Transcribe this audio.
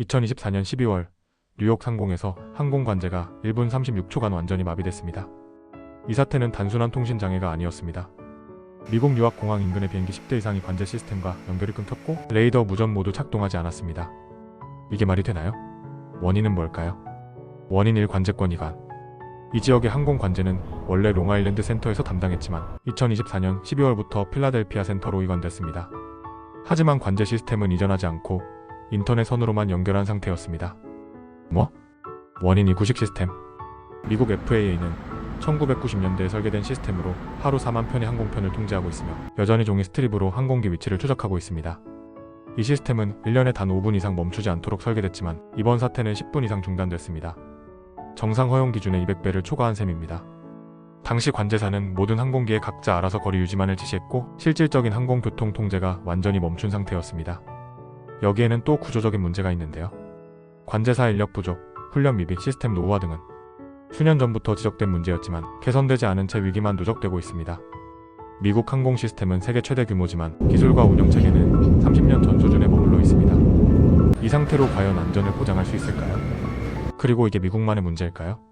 2024년 12월 뉴욕 상공에서 항공 관제가 1분 36초간 완전히 마비됐습니다. 이 사태는 단순한 통신 장애가 아니었습니다. 미국 뉴욕 공항 인근의 비행기 10대 이상이 관제 시스템과 연결이 끊겼고 레이더 무전 모두 작동하지 않았습니다. 이게 말이 되나요? 원인은 뭘까요? 원인 1 관제권 이관. 이 지역의 항공 관제는 원래 롱아일랜드 센터에서 담당했지만 2024년 12월부터 필라델피아 센터로 이관됐습니다. 하지만 관제 시스템은 이전하지 않고 인터넷 선으로만 연결한 상태였습니다. 뭐? 원인이 구식 시스템. 미국 FAA는 1990년대에 설계된 시스템으로 하루 4만 편의 항공편을 통제하고 있으며 여전히 종이 스트립으로 항공기 위치를 추적하고 있습니다. 이 시스템은 1년에 단 5분 이상 멈추지 않도록 설계됐지만 이번 사태는 10분 이상 중단됐습니다. 정상 허용 기준의 200배를 초과한 셈입니다. 당시 관제사는 모든 항공기에 각자 알아서 거리 유지만을 지시했고 실질적인 항공교통 통제가 완전히 멈춘 상태였습니다. 여기에는 또 구조적인 문제가 있는데요. 관제사 인력 부족, 훈련 미비, 시스템 노후화 등은 수년 전부터 지적된 문제였지만 개선되지 않은 채 위기만 누적되고 있습니다. 미국 항공 시스템은 세계 최대 규모지만 기술과 운영 체계는 30년 전 수준에 머물러 있습니다. 이 상태로 과연 안전을 보장할 수 있을까요? 그리고 이게 미국만의 문제일까요?